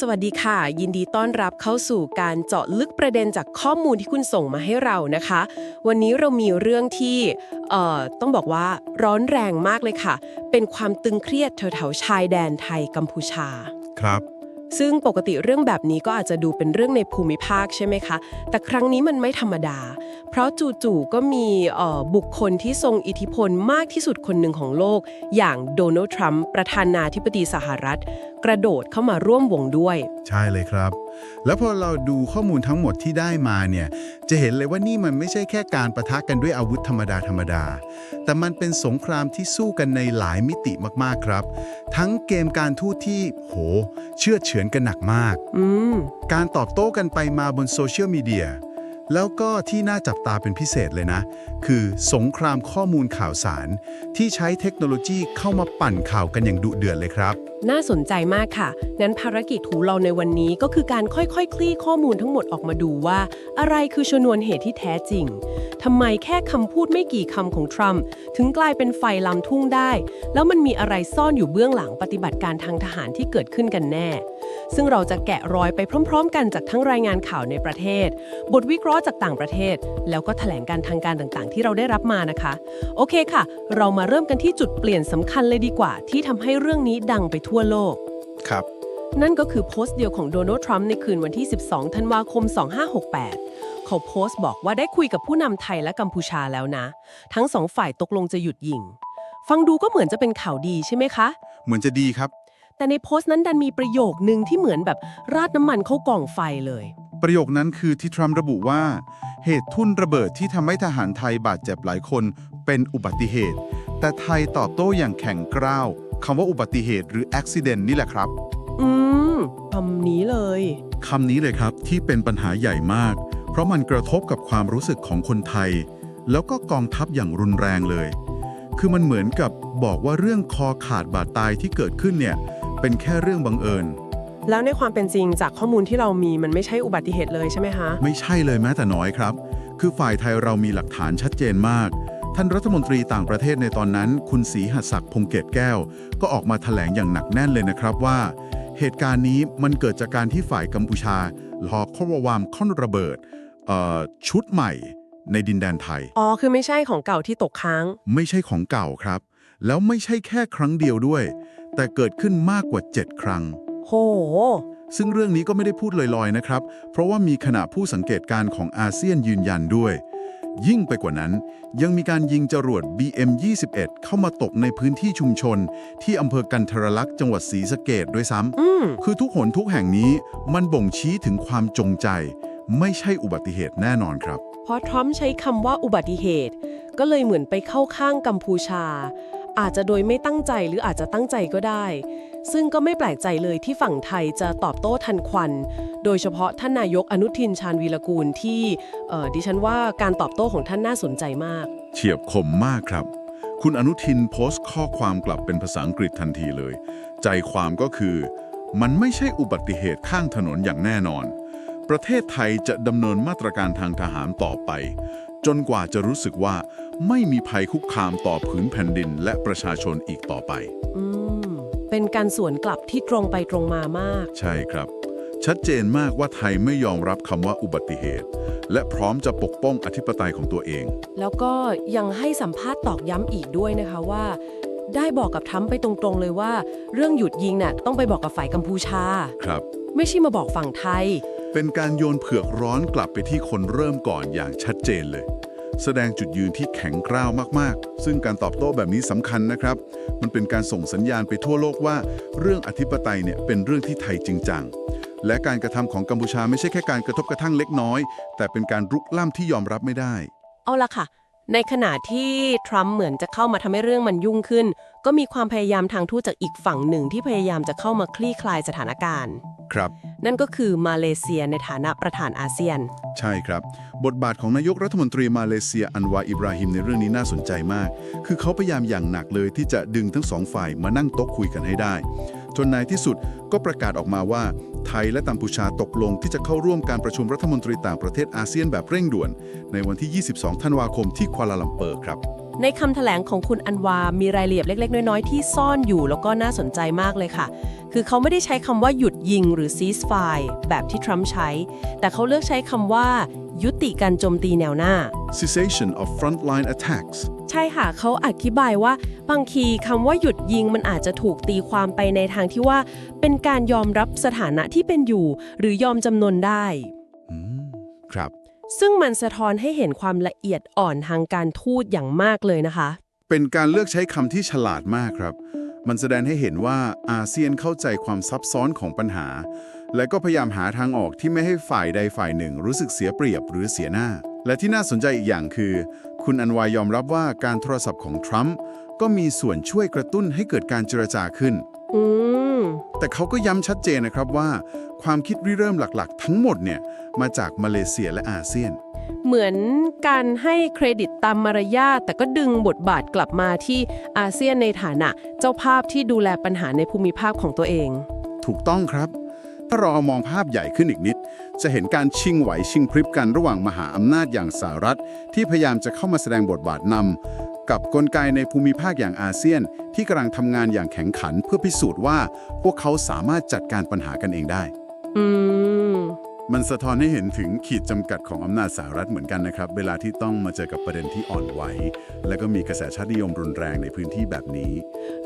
สวัสดีค่ะ ยินดีต้อนรับเข้าสู่การเจาะลึกประเด็นจากข้อมูลที่คุณส่งมาให้เรานะคะ วันนี้เรามีเรื่องที่เอ่อต้องบอกว่าร้อนแรงมากเลยค่ะ เป็นความตึงเครียดแถวๆชายแดนไทยกัมพูชา ครับ ซึ่งปกติเรื่องแบบนี้ก็อาจจะดูเป็นเรื่องในภูมิภาคใช่ไหมคะ แต่ครั้งนี้มันไม่ธรรมดา เพราะจู่ๆก็มีบุคคลที่ทรงอิทธิพลมากที่สุดคนหนึ่งของโลก อย่างโดนัลด์ทรัมป์ประธานาธิบดีสหรัฐ กระโดดเข้ามาร่วมวงด้วย ใช่เลยครับ แล้วพอเราดูข้อมูลทั้งหมดที่ได้มาเนี่ย จะเห็นเลยว่านี่มันไม่ใช่แค่การประทะกันด้วยอาวุธธรรมดาธรรมดา แต่มันเป็นสงครามที่สู้กันในหลายมิติมากๆครับ ทั้งเกมการทูตที่โห เชื่อดเฉือนกันหนักมากอืมการตอบโต้กันไปมาบนโซเชียลมีเดียแล้วก็ที่น่าจับตาเป็นพิเศษเลยนะ คือสงครามข้อมูลข่าวสาร ที่ใช้เทคโนโลยีเข้ามาปั่นข่าวกันอย่างดุเดือดเลยครับ น่าสนใจมากค่ะ งั้นภารกิจของเราในวันนี้ก็คือการค่อยๆคคลี่ข้อมูลทั้งหมดออกมาดูว่า อะไรคือชนวนเหตุที่แท้จริง ทำไมแค่คำพูดไม่กี่คำของทรัมป์ถึงกลายเป็นไฟลามทุ่งได้ แล้วมันมีอะไรซ่อนอยู่เบื้องหลังปฏิบัติการทางทหารที่เกิดขึ้นกันแน่ ซึ่งเราจะแกะรอยไปพร้อม ๆ กันจากทั้งรายงานข่าวในประเทศ บทวิเคราะห์จากต่างประเทศ แล้วก็แถลงการทางการต่างๆ ที่เราได้รับมานะคะ โอเคค่ะ เรามาเริ่มกันที่จุดเปลี่ยนสำคัญเลยดีกว่า ที่ทำให้เรื่องนี้ดังไปทั่วโลก ครับ นั่นก็คือโพสต์เดียวของโดนัลด์ทรัมป์ในคืนวันที่ 12 ธันวาคม 2568 เขาโพสต์บอกว่าได้คุยกับผู้นำไทยและกัมพูชาแล้วนะ ทั้งสองฝ่ายตกลงจะหยุดยิง ฟังดูก็เหมือนจะเป็นข่าวดีใช่ไหมคะ เหมือนจะดีครับ แต่ในโพสต์นั้นดันมีประโยคนึงที่เหมือนแบบราดน้ำมันเข้ากล่องไฟเลย ประโยคนั้นคือที่ทรัมป์ระบุว่า เหตุทุ่นระเบิดที่ทำให้ทหารไทยบาดเจ็บหลายคนเป็นอุบัติเหตุ แต่ไทยตอบโต้อย่างแข็งกร้าว คำว่าอุบัติเหตุหรือ accident นี่แหละครับ อืมคำนี้เลย คำนี้เลยครับที่เป็นปัญหาใหญ่มาก เพราะมันกระทบกับความรู้สึกของคนไทย แล้วก็กองทัพอย่างรุนแรงเลย คือมันเหมือนกับบอกว่าเรื่องคอขาดบาดตายที่เกิดขึ้นเนี่ย เป็นแค่เรื่องบังเอิญ แล้วในความเป็นจริงจากข้อมูลที่เรามีมันไม่ใช่อุบัติเหตุเลยใช่ไหมคะ ไม่ใช่เลยแม้แต่น้อยครับ คือฝ่ายไทยเรามีหลักฐานชัดเจนมาก ท่านรัฐมนตรีต่างประเทศในตอนนั้น คุณศรีหัสศักดิ์พงเกตแก้ว ก็ออกมาแถลงอย่างหนักแน่นเลยนะครับว่า เหตุการณ์นี้มันเกิดจากการที่ฝ่ายกัมพูชาหลอกข้อวามค้อนระเบิดเอ่อชุดใหม่ในดินแดนไทย อ๋อ คือไม่ใช่ของเก่าที่ตกค้าง ไม่ใช่ของเก่าครับ แล้วไม่ใช่แค่ครั้งเดียวด้วย แต่เกิดขึ้นมากกว่า 7 ครั้ง โห ซึ่งเรื่องนี้ก็ไม่ได้พูดลอยๆนะครับ เพราะว่ามีคณะผู้สังเกตการณ์ของอาเซียนยืนยันด้วย ยิ่งไปกว่านั้น ยังมีการยิงจรวด BM21 เข้ามาตกในพื้นที่ชุมชน ที่อำเภอกันทรลักษณ์จังหวัดศรีสะเกดด้วยซ้อืมำคือทุกหนทุกแห่งนี้มันบ่งชี้ถึงความจงใจ ไม่ใช่อุบัติเหตุแน่นอนครับ เพราะทรัมป์ใช้คำว่าอุบัติเหตุ ก็เลยเหมือนไปเข้าข้างกัมพูชา อาจจะโดยไม่ตั้งใจหรืออาจจะตั้งใจก็ได้ ซึ่งก็ไม่แปลกใจเลยที่ฝั่งไทยจะตอบโต้ทันควัน โดยเฉพาะท่านนายกอนุทินชาญวีรกูลที่ดิฉันว่าการตอบโต้ของท่านน่าสนใจมาก เฉียบคมมากครับ คุณอนุทินโพสต์ข้อความกลับเป็นภาษาอังกฤษทันทีเลย ใจความก็คือมันไม่ใช่อุบัติเหตุข้างถนนอย่างแน่นอน ประเทศไทยจะดำเนินมาตรการทางทหารต่อไป จนกว่าจะรู้สึกว่าไม่มีภัยคุกคามต่อผืนแผ่นดินและประชาชนอีกต่อไปอื เป็นการสวนกลับที่ตรงไปตรงมามาก ใช่ครับ ชัดเจนมากว่าไทยไม่ยอมรับคำว่าอุบัติเหตุ และพร้อมจะปกป้องอธิปไตยของตัวเอง แล้วก็ยังให้สัมภาษณ์ตอกย้ำอีกด้วยนะคะว่า ได้บอกกับทรัมป์ไปตรงๆเลยว่า เรื่องหยุดยิงน่ะต้องไปบอกกับฝ่ายกัมพูชา ครับ ไม่ใช่มาบอกฝั่งไทย เป็นการโยนเผือกร้อนกลับไปที่คนเริ่มก่อนอย่างชัดเจนเลย แสดงจุดยืนที่แข็งกร้าวมากๆ ซึ่งการตอบโต้แบบนี้สำคัญนะครับ มันเป็นการส่งสัญญาณไปทั่วโลกว่า เรื่องอธิปไตยเนี่ยเป็นเรื่องที่ไทยจริงจังและการกระทำของกัมพูชาไม่ใช่แค่การกระทบกระทั่งเล็กน้อย แต่เป็นการรุกล้ำที่ยอมรับไม่ได้ เอาละค่ะ ในขณะที่ทรัมป์เหมือนจะเข้ามาทำให้เรื่องมันยุ่งขึ้น ก็มีความพยายามทางทูตจากอีกฝั่งหนึ่งที่พยายามจะเข้ามาคลี่คลายสถานการณ์ ครับ นั่นก็คือมาเลเซียในฐานะประธานอาเซียน ใช่ครับ บทบาทของนายกรัฐมนตรีมาเลเซียอันวาอิบราฮิมในเรื่องนี้น่าสนใจมาก คือเขาพยายามอย่างหนักเลยที่จะดึงทั้งสองฝ่ายมานั่งโต๊ะคุยกันให้ได้ จนในที่สุดก็ประกาศออกมาว่า ไทยและกัมพูชาตกลงที่จะเข้าร่วมการประชุมรัฐมนตรีต่างประเทศอาเซียนแบบเร่งด่วน ในวันที่ 22 ธันวาคมที่ควาลาลัมเปอร์ครับ ในคำแถลงของคุณอันวา มีรายละเอียดเล็ก ๆ น้อย ๆ ที่ซ่อนอยู่แล้วก็น่าสนใจมากเลยค่ะ คือเขาไม่ได้ใช้คำว่าหยุดยิงหรือ ceasefire แบบที่ทรัมป์ใช้ แต่เขาเลือกใช้คำว่า ยุติการโจมตีแนวหน้า cessation of frontline attacks ใช่ค่ะ เขาอธิบายว่า บางทีคำว่าหยุดยิงมันอาจจะถูกตีความไปในทางที่ว่า เป็นการยอมรับสถานะที่เป็นอยู่ หรือยอมจำนนได้อืมครับ ซึ่งมันสะท้อนให้เห็นความละเอียดอ่อนทางการทูตอย่างมากเลยนะคะ เป็นการเลือกใช้คำที่ฉลาดมากครับ มันแสดงให้เห็นว่าอาเซียนเข้าใจความซับซ้อนของปัญหา และก็พยายามหาทางออกที่ไม่ให้ฝ่ายใดฝ่ายหนึ่ง รู้สึกเสียเปรียบหรือเสียหน้า และที่น่าสนใจอีกอย่างคือ คุณอันวายยอมรับว่าการโทรศัพท์ของทรัมป์ก็มีส่วนช่วยกระตุ้นให้เกิดการเจรจาขึ้นอืมแต่เขาก็ย้ำชัดเจนนะครับว่า ความคิดริเริ่มหลักๆ ทั้งหมดเนี่ย มาจากมาเลเซียและอาเซียน เหมือนการให้เครดิตตามมารยาทแต่ก็ดึงบทบาทกลับมาที่อาเซียนในฐานะ เจ้าภาพที่ดูแลปัญหาในภูมิภาคของตัวเอง ถูกต้องครับ ถ้าเรามองภาพใหญ่ขึ้นอีกนิด จะเห็นการชิงไหวชิงพริบกันระหว่างมหาอำนาจอย่างสหรัฐ ที่พยายามจะเข้ามาแสดงบทบาทนำกับกลไกในภูมิภาคอย่างอาเซียน ที่กำลังทำงานอย่างแข็งขันเพื่อพิสูจน์ว่า พวกเขาสามารถจัดการปัญหากันเองได้ อืม มันสะท้อนให้เห็นถึงขีดจำกัดของอำนาจสหรัฐเหมือนกันนะครับ เวลาที่ต้องมาเจอกับประเด็นที่อ่อนไหว และก็มีกระแสชาตินิยมรุนแรงในพื้นที่แบบนี้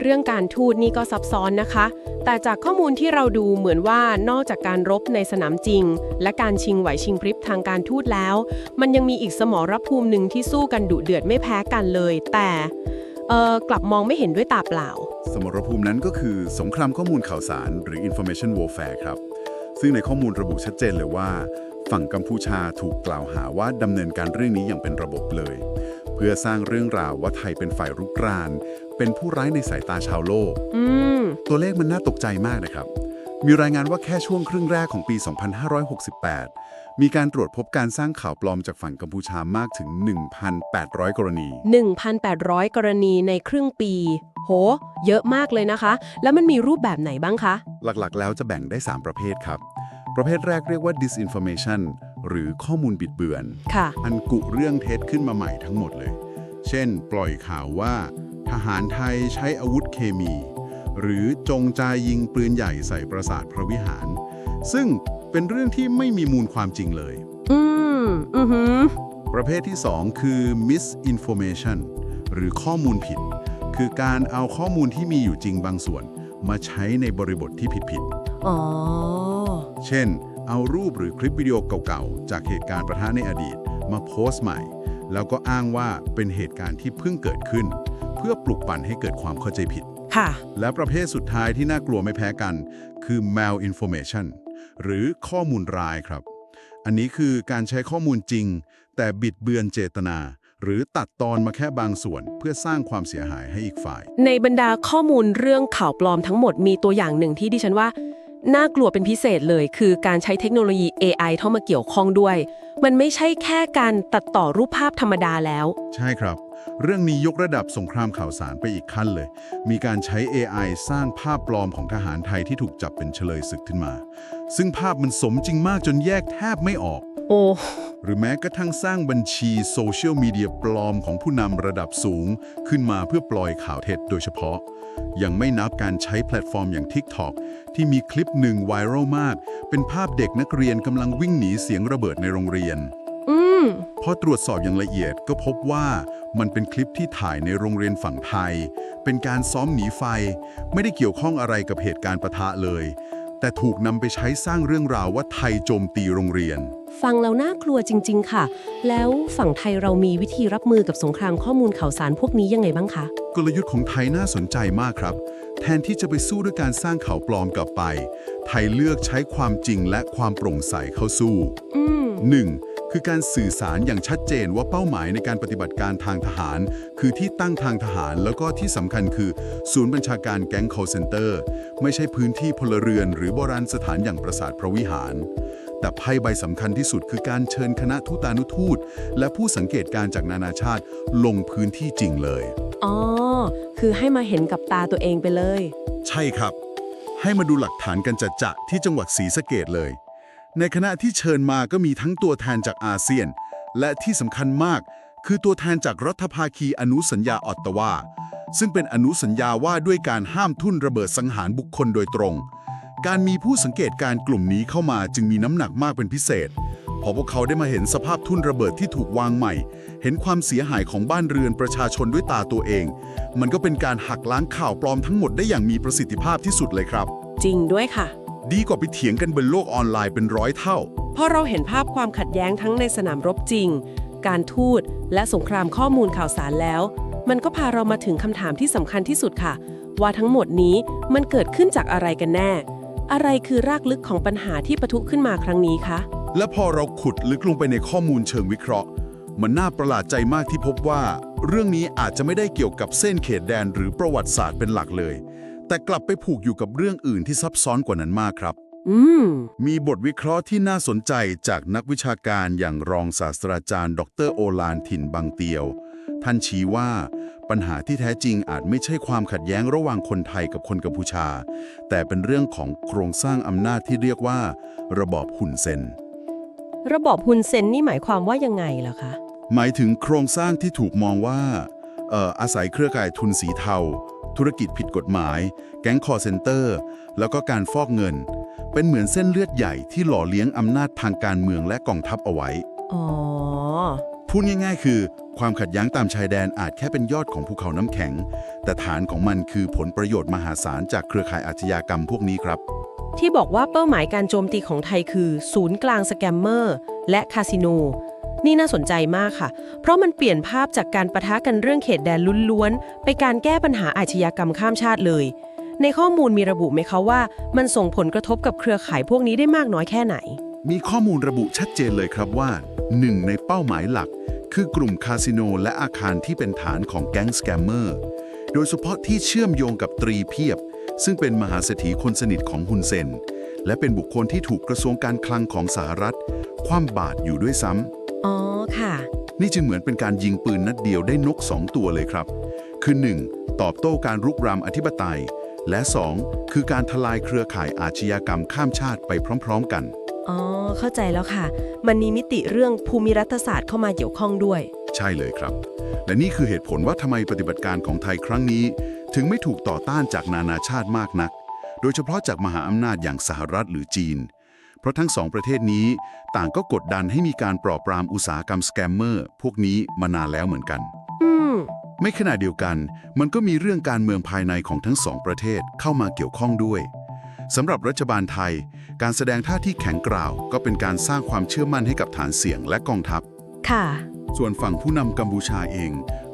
เรื่องการทูตนี่ก็ซับซ้อนนะคะ แต่จากข้อมูลที่เราดูเหมือนว่านอกจากการรบในสนามจริง และการชิงไหวชิงพริบทางการทูตแล้ว มันยังมีอีกสมรภูมิหนึ่งที่สู้กันดุเดือดไม่แพ้กันเลย แต่เอ่อกลับมองไม่เห็นด้วยตาเปล่า สมรภูมินั้นก็คือสงครามข้อมูลข่าวสาร หรือ information warfare ครับ ซึ่งในข้อมูลระบุชัดเจนเลยว่า ฝั่งกัมพูชาถูกกล่าวหาว่าดำเนินการเรื่องนี้อย่างเป็นระบบเลย เพื่อสร้างเรื่องราวว่าไทยเป็นฝ่ายรุกราน เป็นผู้ร้ายในสายตาชาวโลกอืมตัวเลขมันน่าตกใจมากนะครับ มีรายงานว่าแค่ช่วงครึ่งแรกของปี 2568 มีการตรวจพบการสร้างข่าวปลอมจากฝั่งกัมพูชามากถึง 1,800 กรณี 1,800 กรณีในครึ่งปี โห เยอะมากเลยนะคะ แล้วมันมีรูปแบบไหนบ้างคะ หลักๆ แล้วจะแบ่งได้ 3 ประเภทครับ ประเภทแรกเรียกว่า disinformation หรือข้อมูลบิดเบือน ค่ะ อันกุเรื่องเท็จขึ้นมาใหม่ทั้งหมดเลย เช่น ปล่อยข่าวว่า ทหารไทยใช้อาวุธเคมี หรือจงใจยิงปืนใหญ่ใส่ปราสาทพระวิหาร ซึ่งเป็นเรื่องที่ไม่มีมูลความจริงเลย อืมอือหือประเภทที่ 2 คือ misinformation หรือข้อมูลผิด คือการเอาข้อมูลที่มีอยู่จริงบางส่วน มาใช้ในบริบทที่ผิดๆอ๋อ เช่น เอารูปหรือคลิปวิดีโอเก่าๆ จากเหตุการณ์ประทะในอดีต มาโพสต์ใหม่ แล้วก็อ้างว่าเป็นเหตุการณ์ที่เพิ่งเกิดขึ้น เพื่อปลุกปั่นให้เกิดความเข้าใจผิด ค่ะ และประเภทสุดท้ายที่น่ากลัวไม่แพ้กัน คือ malinformation หรือข้อมูลร้ายครับ อันนี้คือการใช้ข้อมูลจริง แต่บิดเบือนเจตนา หรือตัดตอนมาแค่บางส่วน เพื่อสร้างความเสียหายให้อีกฝ่าย ในบรรดาข้อมูลเรื่องข่าวปลอมทั้งหมดมีตัวอย่างหนึ่งที่ดิฉันว่าน่ากลัวเป็นพิเศษเลยคือการใช้เทคโนโลยี AI เข้ามาเกี่ยวข้องด้วย มันไม่ใช่แค่การตัดต่อรูปภาพธรรมดาแล้ว ใช่ครับ เรื่องนี้ยกระดับสงครามข่าวสารไปอีกขั้นเลย มีการใช้ AI สร้างภาพปลอมของทหารไทยที่ถูกจับเป็นเฉลยศึกขึ้นมา ซึ่งภาพมันสมจริงมากจนแยกแทบไม่ออก โอ้หรือแม้กระทั่งสร้างบัญชีโซเชียลมีเดียปลอมของผู้นำระดับสูง ขึ้นมาเพื่อปล่อยข่าวเท็จโดยเฉพาะ ยังไม่นับการใช้แพลตฟอร์มอย่าง TikTok ที่มีคลิปหนึ่งไวรัลมาก เป็นภาพเด็กนักเรียนกำลังวิ่งหนีเสียงระเบิดในโรงเรียนอืมพอตรวจสอบอย่างละเอียดก็พบว่า มันเป็นคลิปที่ถ่ายในโรงเรียนฝั่งไทย เป็นการซ้อมหนีไฟ ไม่ได้เกี่ยวข้องอะไรกับเหตุการณ์ปะทะเลย แต่ถูกนำไปใช้สร้างเรื่องราวว่าไทยโจมตีโรงเรียน ฟังแล้วน่ากลัวจริง ๆ ค่ะ แล้วฝั่งไทยเรามีวิธีรับมือกับสงครามข้อมูลข่าวสารพวกนี้ยังไงบ้างคะ กลยุทธ์ของไทยน่าสนใจมากครับ แทนที่จะไปสู้ด้วยการสร้างข่าวปลอมกลับไป ไทยเลือกใช้ความจริงและความโปร่งใสเข้าสู้ อืม 1. คือการสื่อสารอย่างชัดเจนว่าเป้าหมายในการปฏิบัติการทางทหาร คือที่ตั้งทางทหาร แล้วก็ที่สำคัญคือ ศูนย์บัญชาการแก๊ง call center ไม่ใช่พื้นที่พลเรือน หรือโบราณสถานอย่างปราสาทพระวิหาร แต่ไพ่ใบสำคัญที่สุดคือการเชิญคณะทูตานุทูต และผู้สังเกตการณ์จากนานาชาติลงพื้นที่จริงเลย อ๋อ คือให้มาเห็นกับตาตัวเองไปเลย ใช่ครับ ให้มาดูหลักฐานกันจัดจะที่จังหวัดศรีสะเกดเลย ในคณะที่เชิญมาก็มีทั้งตัวแทนจากอาเซียน และที่สำคัญมาก คือตัวแทนจากรัฐภาคีอนุสัญญาออตตาวา ซึ่งเป็นอนุสัญญาว่าด้วยการห้ามทุ่นระเบิดสังหารบุคคลโดยตรง การมีผู้สังเกตการกลุ่มนี้เข้ามาจึงมีน้ำหนักมากเป็นพิเศษพอพวกเขาได้มาเห็นสภาพทุ่นระเบิดที่ถูกวางใหม่ เห็นความเสียหายของบ้านเรือนประชาชนด้วยตาตัวเอง มันก็เป็นการหักล้างข่าวปลอมทั้งหมดได้อย่างมีประสิทธิภาพที่สุดเลยครับ จริงด้วยค่ะ ดีกว่าไปเถียงกันบนโลกออนไลน์เป็นร้อยเท่าพอเราเห็นภาพความขัดแย้งทั้งในสนามรบจริง การทูตและสงครามข้อมูลข่าวสารแล้ว มันก็พาเรามาถึงคำถามที่สำคัญที่สุดค่ะ ว่าทั้งหมดนี้มันเกิดขึ้นจากอะไรกันแน่ อะไรคือรากลึกของปัญหาที่ปะทุขึ้นมาครั้งนี้คะ และพอเราขุดลึกลงไปในข้อมูลเชิงวิเคราะห์ มันน่าประหลาดใจมากที่พบว่า เรื่องนี้อาจจะไม่ได้เกี่ยวกับเส้นเขตแดนหรือประวัติศาสตร์เป็นหลักเลย แต่กลับไปผูกอยู่กับเรื่องอื่นที่ซับซ้อนกว่านั้นมากครับ อืม มีบทวิเคราะห์ที่น่าสนใจจากนักวิชาการอย่างรองศาสตราจารย์ ดรโอลานถิ่นบางเตียว ท่านชี้ว่า ปัญหาที่แท้จริงอาจไม่ใช่ความขัดแย้งระหว่างคนไทยกับคนกัมพูชา แต่เป็นเรื่องของโครงสร้างอำนาจที่เรียกว่า ระบอบหุ่นเซน ระบอบฮุนเซนนี่หมายความว่ายังไงล่ะคะ หมายถึงโครงสร้างที่ถูกมองว่าเอ่ออาศัยเครือข่ายทุนสีเทา ธุรกิจผิดกฎหมาย แก๊งคอร์เซนเตอร์ แล้วก็การฟอกเงิน เป็นเหมือนเส้นเลือดใหญ่ที่หล่อเลี้ยงอำนาจทางการเมืองและกองทัพเอาไว้ อ๋อ พูดง่ายๆ คือ ความขัดแย้งตามชายแดนอาจแค่เป็นยอดของภูเขาน้ำแข็ง แต่ฐานของมันคือผลประโยชน์มหาศาลจากเครือข่ายอาชญากรรมพวกนี้ครับ ที่บอกว่าเป้าหมายการโจมตีของไทยคือ ศูนย์กลางสแกมเมอร์ และคาสิโน นี่น่าสนใจมากค่ะ เพราะมันเปลี่ยนภาพจากการประทะกันเรื่องเขตแดนล้วนๆ ไปการแก้ปัญหาอาชญากรรมข้ามชาติเลย ในข้อมูลมีระบุไหมคะว่า มันส่งผลกระทบกับเครือข่ายพวกนี้ได้มากน้อยแค่ไหน มีข้อมูลระบุชัดเจนเลยครับว่าหนึ่งในเป้าหมายหลัก คือกลุ่มคาสิโนและอาคารที่เป็นฐานของแก๊งสแกมเมอร์ โดยเฉพาะที่เชื่อมโยงกับตรีเพียบ ซึ่งเป็นมหาเศรษฐีคนสนิทของฮุนเซนและเป็นบุคคลที่ถูกกระทรวงการคลังของสหรัฐ คว่ำบาตรอยู่ด้วยซ้ำ อ๋อค่ะ นี่จึงเหมือนเป็นการยิงปืนนัดเดียวได้นก 2 ตัวเลยครับ คือ 1. ตอบโต้การรุกรามอธิปไตย และ 2. คือการทลายเครือข่ายอาชญากรรมข้ามชาติไปพร้อม ๆ กัน อ๋อ เข้าใจแล้วค่ะ มันมีมิติเรื่องภูมิรัฐศาสตร์เข้ามาเกี่ยวข้องด้วย ใช่เลยครับ และนี่คือเหตุผลว่าทำไมปฏิบัติการของไทยครั้งนี้ ถึงไม่ถูกต่อต้านจากนานาชาติมากนัก โดยเฉพาะจากมหาอำนาจอย่างสหรัฐหรือจีน เพราะทั้งสองประเทศนี้ต่างก็กดดันให้มีการปราบปรามอุตสาหกรรมสแกมเมอร์พวกนี้มานานแล้วเหมือนกันอืมไม่ขณะเดียวกัน มันก็มีเรื่องการเมืองภายในของทั้งสองประเทศเข้ามาเกี่ยวข้องด้วยสำหรับรัฐบาลไทย การแสดงท่าที่แข็งกร้าว ก็เป็นการสร้างความเชื่อมั่นให้กับฐานเสียงและกองทัพ ค่ะ ส่วนฝั่งผู้นำกัมพูชาเอง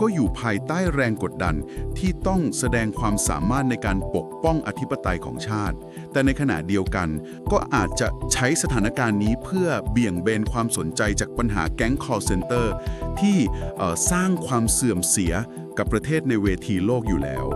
ก็อยู่ภายใต้แรงกดดันที่ต้องแสดงความสามารถในการปกป้องอธิปไตยของชาติ แต่ในขณะเดียวกัน ก็อาจจะใช้สถานการณ์นี้เพื่อเบี่ยงเบนความสนใจจากปัญหาแก๊งคอร์เซนเตอร์ที่เอ่สร้างความเสื่อมเสียกับประเทศในเวทีโลกอยู่แล้ว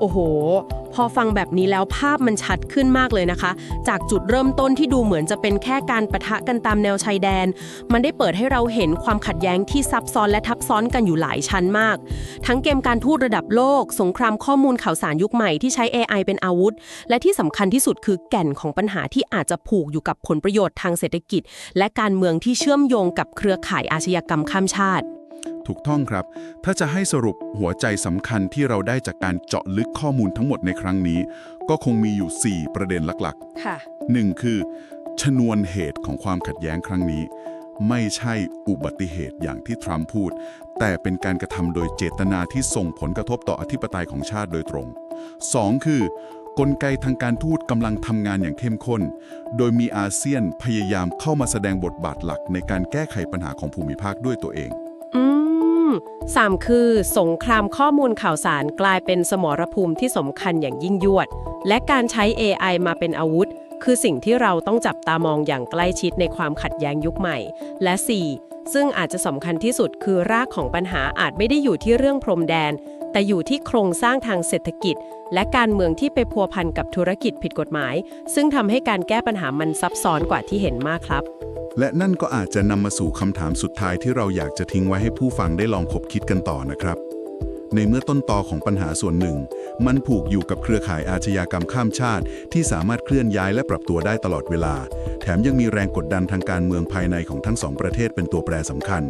โอ้โห พอฟังแบบนี้แล้วภาพมันชัดขึ้นมากเลยนะคะ จากจุดเริ่มต้นที่ดูเหมือนจะเป็นแค่การประทะกันตามแนวชายแดน มันได้เปิดให้เราเห็นความขัดแย้งที่ซับซ้อนและทับซ้อนกันอยู่หลายชั้นมาก ทั้งเกมการทูตระดับโลก สงครามข้อมูลข่าวสารยุคใหม่ที่ใช้ AI เป็นอาวุธ และที่สำคัญที่สุดคือแก่นของปัญหาที่อาจจะผูกอยู่กับผลประโยชน์ทางเศรษฐกิจ และการเมืองที่เชื่อมโยงกับเครือข่ายอาชญากรรมข้ามชาติ ถูกต้องครับ ถ้าจะให้สรุปหัวใจสำคัญที่เราได้จากการเจาะลึกข้อมูลทั้งหมดในครั้งนี้ ก็คงมีอยู่ 4 ประเด็นหลักค่ะๆ 1. คือ ชนวนเหตุของความขัดแย้งครั้งนี้ ไม่ใช่อุบัติเหตุอย่างที่ทรัมป์พูด แต่เป็นการกระทำโดยเจตนาที่ส่งผลกระทบต่ออธิปไตยของชาติโดยตรง 2. คือกลไกทางการทูตกำลังทำงานอย่างเข้มข้น โดยมีอาเซียนพยายามเข้ามาแสดงบทบาทหลักในการแก้ไขปัญหาของภูมิภาคด้วยตัวเอง อืมสามคือ สงครามข้อมูลข่าวสารกลายเป็นสมรภูมิที่สำคัญอย่างยิ่งยวด และการใช้ AI มาเป็นอาวุธ คือสิ่งที่เราต้องจับตามองอย่างใกล้ชิดในความขัดแย้งยุคใหม่ และ 4. ซึ่งอาจจะสำคัญที่สุดคือรากของปัญหาอาจไม่ได้อยู่ที่เรื่องพรมแดน แต่อยู่ที่โครงสร้างทางเศรษฐกิจ และการเมืองที่ไปพัวพันกับธุรกิจผิดกฎหมาย ซึ่งทำให้การแก้ปัญหามันซับซ้อนกว่าที่เห็นมากครับ และนั่นก็อาจจะนำมาสู่คำถามสุดท้ายที่เราอยากจะทิ้งไว้ให้ผู้ฟังได้ลองคบคิดกันต่อนะครับ ในเมื่อต้นตอของปัญหาส่วนหนึ่ง มันผูกอยู่กับเครือข่ายอาชญากรรมข้ามชาติ ที่สามารถเคลื่อนย้ายและปรับตัวได้ตลอดเวลา แถมยังมีแรงกดดันทางการเมืองภายในของทั้งสองประเทศเป็นตัวแปรสำคัญ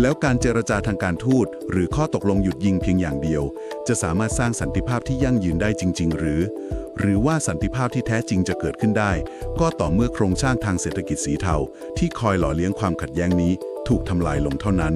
แล้วการเจรจาทางการทูตหรือข้อตกลงหยุดยิงเพียงอย่างเดียว จะสามารถสร้างสันติภาพที่ยั่งยืนได้จริง ๆ หรือ หรือว่าสันติภาพที่แท้จริงจะเกิดขึ้นได้ ก็ต่อเมื่อโครงสร้างทางเศรษฐกิจสีเทาที่คอยหล่อเลี้ยงความขัดแย้งนี้ถูกทำลายลงเท่านั้น